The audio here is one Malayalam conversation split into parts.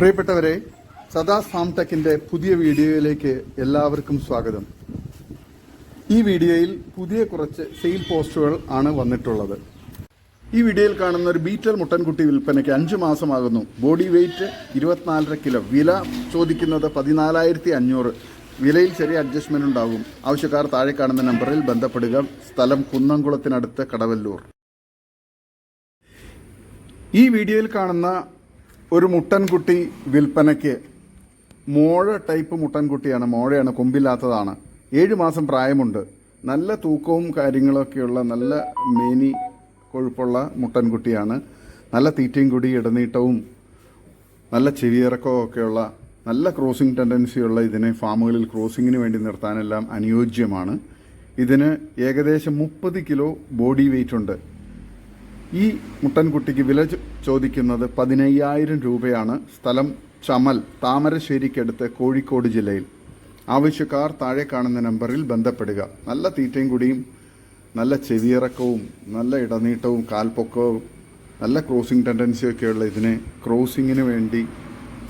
പ്രിയപ്പെട്ടവരെ സദാ സാംടെക്കിന്റെ പുതിയ വീഡിയോയിലേക്ക് എല്ലാവർക്കും സ്വാഗതം. ഈ വീഡിയോയിൽ പുതിയ കുറച്ച് സെയിൽ പോസ്റ്റുകൾ ആണ് വന്നിട്ടുള്ളത്. ഈ വീഡിയോയിൽ കാണുന്ന ഒരു ബീറ്റൽ മുട്ടൻകുട്ടി വിൽപ്പനയ്ക്ക് അഞ്ച് മാസമാകുന്നു. ബോഡി വെയിറ്റ് ഇരുപത്തിനാലര കിലോ. വില ചോദിക്കുന്നത് പതിനാലായിരത്തി അഞ്ഞൂറ്. വിലയിൽ ചെറിയ അഡ്ജസ്റ്റ്മെന്റ് ഉണ്ടാകും. ആവശ്യക്കാർ താഴെ കാണുന്ന നമ്പറിൽ ബന്ധപ്പെടുക. സ്ഥലം കുന്നംകുളത്തിനടുത്ത് കടവല്ലൂർ. ഈ വീഡിയോയിൽ കാണുന്ന ഒരു മുട്ടൻകുട്ടി വിൽപ്പനയ്ക്ക് മോഴ ടൈപ്പ് മുട്ടൻകുട്ടിയാണ്. മോഴയാണ് കൊമ്പില്ലാത്തതാണ്. ഏഴ് മാസം പ്രായമുണ്ട്. നല്ല തൂക്കവും കാര്യങ്ങളൊക്കെയുള്ള നല്ല മേനി കൊഴുപ്പുള്ള മുട്ടൻകുട്ടിയാണ്. നല്ല തീറ്റയും കൂടി ഇടനീട്ടവും നല്ല ചെവിയിറക്കവും ഒക്കെയുള്ള നല്ല ക്രോസിംഗ് ടെൻഡൻസിയുള്ള ഇതിനെ ഫാമുകളിൽ ക്രോസിങ്ങിന് വേണ്ടി നിർത്താനെല്ലാം അനുയോജ്യമാണ്. ഇതിന് ഏകദേശം മുപ്പത് കിലോ ബോഡി വെയിറ്റ് ഉണ്ട്. ഈ മുട്ടൻകുട്ടിക്ക് വില ചോദിക്കുന്നത് പതിനയ്യായിരം രൂപയാണ്. സ്ഥലം ചമൽ താമരശ്ശേരിക്കടുത്ത് കോഴിക്കോട് ജില്ലയിൽ. ആവശ്യക്കാർ താഴെ കാണുന്ന നമ്പറിൽ ബന്ധപ്പെടുക. നല്ല തീറ്റയും കുടിയും നല്ല ചെവിയിറക്കവും നല്ല ഇടനീട്ടവും കാൽപ്പൊക്കവും നല്ല ക്രോസിംഗ് ടെൻഡൻസിയൊക്കെയുള്ള ഇതിനെ ക്രോസിങ്ങിന് വേണ്ടി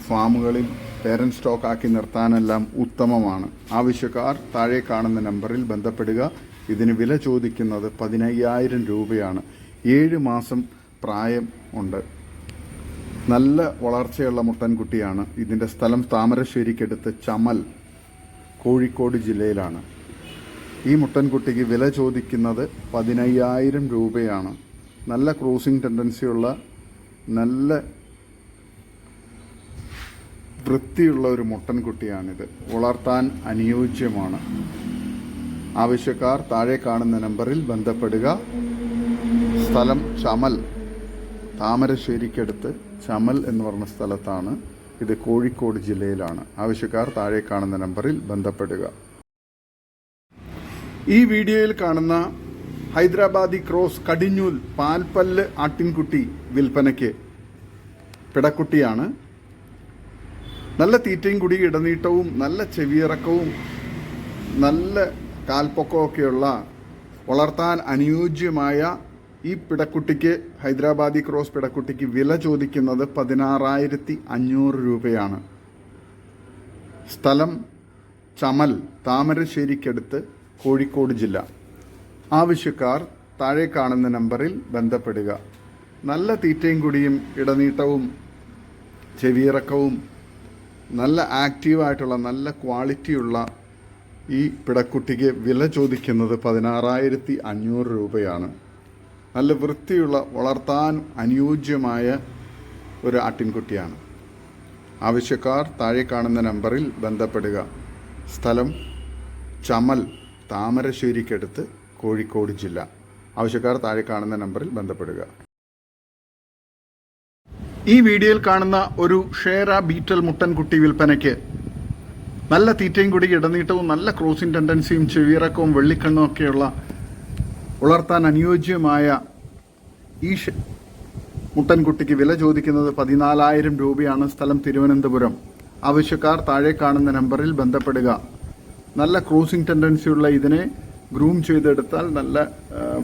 ഫാമുകളിൽ പേരന്റ് സ്റ്റോക്ക് ആക്കി നിർത്താനെല്ലാം ഉത്തമമാണ്. ആവശ്യക്കാർ താഴെ കാണുന്ന നമ്പറിൽ ബന്ധപ്പെടുക. ഇതിന് വില ചോദിക്കുന്നത് പതിനയ്യായിരം രൂപയാണ്. ഏഴ് മാസം പ്രായം ഉണ്ട്. നല്ല വളർച്ചയുള്ള മുട്ടൻകുട്ടിയാണ് ഇതിന്റെ സ്ഥലം താമരശ്ശേരിക്കടുത്ത് ചമൽ കോഴിക്കോട് ജില്ലയിലാണ്. ഈ മുട്ടൻകുട്ടിക്ക് വില ചോദിക്കുന്നത് പതിനയ്യായിരം രൂപയാണ്. നല്ല ക്രോസിംഗ് ടെൻഡൻസിയുള്ള നല്ല വൃത്തിയുള്ള ഒരു മുട്ടൻകുട്ടിയാണിത്. വളർത്താൻ അനുയോജ്യമാണ്. ആവശ്യക്കാർ താഴെ കാണുന്ന നമ്പറിൽ ബന്ധപ്പെടുക. സ്ഥലം ചമൽ. താമരശ്ശേരിക്കടുത്ത് ചമൽ എന്ന് പറഞ്ഞ സ്ഥലത്താണ്. ഇത് കോഴിക്കോട് ജില്ലയിലാണ്. ആവശ്യക്കാർ താഴെ കാണുന്ന നമ്പറിൽ ബന്ധപ്പെടുക. ഈ വീഡിയോയിൽ കാണുന്ന ഹൈദരാബാദി ക്രോസ് കടിഞ്ഞൂൽ പാൽപ്പല്ല് ആട്ടിൻകുട്ടി വിൽപ്പനയ്ക്ക് പിടക്കുട്ടിയാണ്. നല്ല തീറ്റയും കുടി ഇടനീട്ടവും നല്ല ചെവിയിറക്കവും നല്ല കാൽപ്പൊക്കമൊക്കെയുള്ള വളർത്താൻ അനുയോജ്യമായ ഈ പിടക്കുട്ടിക്ക് ഹൈദരാബാദി ക്രോസ് പിടക്കുട്ടിക്ക് വില ചോദിക്കുന്നത് പതിനാറായിരത്തി അഞ്ഞൂറ് രൂപയാണ്. സ്ഥലം ചമൽ താമരശ്ശേരിക്കടുത്ത് കോഴിക്കോട് ജില്ല. ആവശ്യക്കാർ താഴെ കാണുന്ന നമ്പറിൽ ബന്ധപ്പെടുക. നല്ല തീറ്റയും കുടിയും ഇടനീട്ടവും ചെവിയിറക്കവും നല്ല ആക്റ്റീവായിട്ടുള്ള നല്ല ക്വാളിറ്റിയുള്ള ഈ പിടക്കുട്ടിക്ക് വില ചോദിക്കുന്നത് പതിനാറായിരത്തി അഞ്ഞൂറ് രൂപയാണ്. നല്ല വൃത്തിയുള്ള വളർത്താൻ അനുയോജ്യമായ ഒരു ആട്ടിൻകുട്ടിയാണ്. ആവശ്യക്കാർ താഴെ കാണുന്ന നമ്പറിൽ ബന്ധപ്പെടുക. സ്ഥലം ചമൽ താമരശ്ശേരിക്കടുത്ത് കോഴിക്കോട് ജില്ല. ആവശ്യക്കാർ താഴെ കാണുന്ന നമ്പറിൽ ബന്ധപ്പെടുക. ഈ വീഡിയോയിൽ കാണുന്ന ഒരു ഷേറ ബീറ്റൽ മുട്ടൻകുട്ടി വിൽപ്പനയ്ക്ക് നല്ല തീറ്റയും കൂടി ഇടനീട്ടവും നല്ല ക്രോസിംഗ് ടെൻഡൻസിയും ചെവിയിറക്കവും വെള്ളിക്കണ്ണും ഒക്കെയുള്ള വളർത്താൻ അനുയോജ്യമായ ഈ മുട്ടൻകുട്ടിക്ക് വില ചോദിക്കുന്നത് പതിനാലായിരം രൂപയാണ് സ്ഥലം തിരുവനന്തപുരം. ആവശ്യക്കാർ താഴെ കാണുന്ന നമ്പറിൽ ബന്ധപ്പെടുക. നല്ല ക്രോസിംഗ് ടെൻഡൻസിയുള്ള ഇതിനെ ഗ്രൂം ചെയ്തെടുത്താൽ നല്ല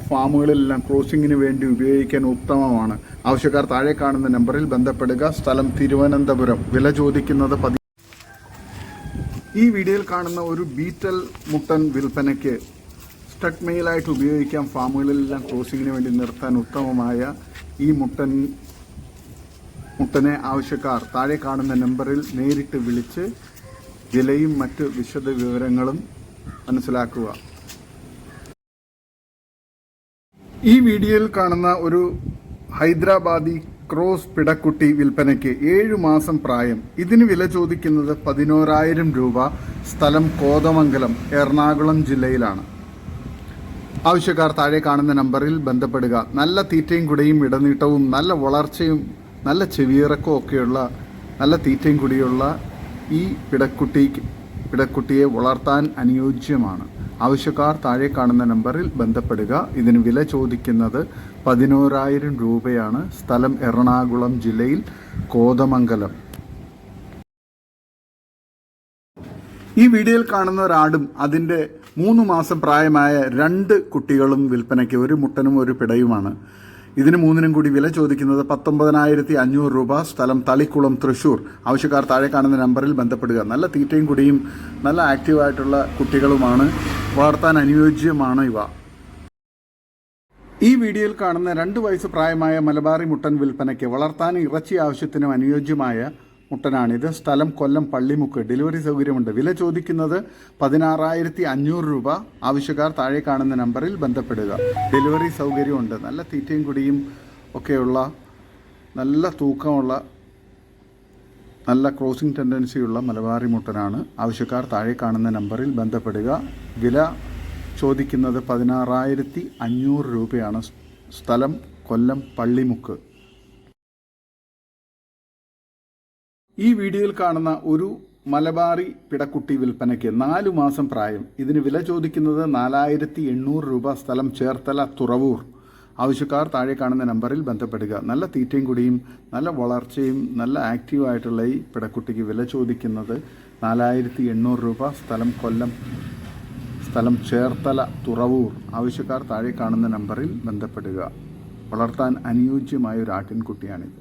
ഫാമുകളിലെല്ലാം ക്രോസിങ്ങിന് വേണ്ടി ഉപയോഗിക്കാൻ ഉത്തമമാണ്. ആവശ്യക്കാർ താഴെ കാണുന്ന നമ്പറിൽ ബന്ധപ്പെടുക. സ്ഥലം തിരുവനന്തപുരം. വില ചോദിക്കുന്നത് പതി ഈ വീഡിയോയിൽ കാണുന്ന ഒരു ബീറ്റൽ മുട്ടൻ വിൽപ്പനയ്ക്ക് സ്റ്റക്ക് മെയിലായിട്ട് ഉപയോഗിക്കാം. ഫാമുകളിലെല്ലാം ക്രോസിങ്ങിന് വേണ്ടി നിർത്താൻ ഉത്തമമായ ഈ മുട്ടൻ മുട്ടനെ ആവശ്യക്കാർ താഴെ കാണുന്ന നമ്പറിൽ നേരിട്ട് വിളിച്ച് വിലയും മറ്റ് വിശദ വിവരങ്ങളും മനസ്സിലാക്കുക. ഈ വീഡിയോയിൽ കാണുന്ന ഒരു ഹൈദരാബാദി ക്രോസ് പിടക്കുട്ടി വിൽപ്പനയ്ക്ക് ഏഴു മാസം പ്രായം. ഇതിന് വില ചോദിക്കുന്നത് പതിനോരായിരം രൂപ. സ്ഥലം കോതമംഗലം എറണാകുളം ജില്ലയിലാണ്. ആവശ്യക്കാർ താഴെ കാണുന്ന നമ്പറിൽ ബന്ധപ്പെടുക. നല്ല തീറ്റയും കുടയും ഇടനീട്ടവും നല്ല വളർച്ചയും നല്ല ചെവിയിറക്കവും ഒക്കെയുള്ള നല്ല തീറ്റയും കുടിയുള്ള ഈ പിടക്കുട്ടി പിടക്കുട്ടിയെ വളർത്താൻ അനുയോജ്യമാണ്. ആവശ്യക്കാർ താഴെ കാണുന്ന നമ്പറിൽ ബന്ധപ്പെടുക. ഇതിന് വില ചോദിക്കുന്നത് പതിനോരായിരം രൂപയാണ്. സ്ഥലം എറണാകുളം ജില്ലയിൽ കോതമംഗലം. ഈ വീഡിയോയിൽ കാണുന്ന ഒരാടും അതിന്റെ മൂന്ന് മാസം പ്രായമായ രണ്ട് കുട്ടികളും വിൽപ്പനയ്ക്ക് ഒരു മുട്ടനും ഒരു പിടയുമാണ്. ഇതിന് മൂന്നിനും കൂടി വില ചോദിക്കുന്നത് പത്തൊമ്പതിനായിരത്തി അഞ്ഞൂറ് രൂപ. സ്ഥലം തളിക്കുളം തൃശൂർ. ആവശ്യക്കാർ താഴെ കാണുന്ന നമ്പറിൽ ബന്ധപ്പെടുക. നല്ല തീറ്റയും കുടിയും നല്ല ആക്റ്റീവായിട്ടുള്ള കുട്ടികളുമാണ്. വളർത്താൻ അനുയോജ്യമാണ് ഇവ. ഈ വീഡിയോയിൽ കാണുന്ന രണ്ട് വയസ്സ് പ്രായമായ മലബാറി മുട്ടൻ വിൽപ്പനയ്ക്ക് വളർത്താൻ ഇറച്ചി ആവശ്യത്തിനും അനുയോജ്യമായ മുട്ടനാണിത് സ്ഥലം കൊല്ലം പള്ളിമുക്ക്. ഡെലിവറി സൗകര്യമുണ്ട്. വില ചോദിക്കുന്നത് പതിനാറായിരത്തി അഞ്ഞൂറ് രൂപ. ആവശ്യക്കാർ താഴെ കാണുന്ന നമ്പറിൽ ബന്ധപ്പെടുക. ഡെലിവറി സൗകര്യമുണ്ട്. നല്ല തീറ്റയും കുടിയും ഒക്കെയുള്ള നല്ല തൂക്കമുള്ള നല്ല ക്രോസിംഗ് ടെൻഡൻസിയുള്ള മലബാറി മുട്ടനാണ്. ആവശ്യക്കാർ താഴെ കാണുന്ന നമ്പറിൽ ബന്ധപ്പെടുക. വില ചോദിക്കുന്നത് പതിനാറായിരത്തി അഞ്ഞൂറ് രൂപയാണ്. സ്ഥലം കൊല്ലം പള്ളിമുക്ക്. ഈ വീഡിയോയിൽ കാണുന്ന ഒരു മലബാറി പിടക്കുട്ടി വിൽപ്പനയ്ക്ക് നാലു മാസം പ്രായം. ഇതിന് വില ചോദിക്കുന്നത് നാലായിരത്തി എണ്ണൂറ് രൂപ സ്ഥലം ചേർത്തല തുറവൂർ. ആവശ്യക്കാർ താഴെ കാണുന്ന നമ്പറിൽ ബന്ധപ്പെടുക. നല്ല തീറ്റയും കുടിയും നല്ല വളർച്ചയും നല്ല ആക്റ്റീവായിട്ടുള്ള ഈ പിടക്കുട്ടിക്ക് വില ചോദിക്കുന്നത് നാലായിരത്തി എണ്ണൂറ് രൂപ സ്ഥലം കൊല്ലം സ്ഥലം ചേർത്തല തുറവൂർ. ആവശ്യക്കാർ താഴെ കാണുന്ന നമ്പറിൽ ബന്ധപ്പെടുക. വളർത്താൻ അനുയോജ്യമായ ഒരു ആട്ടിൻകുട്ടിയാണിത്.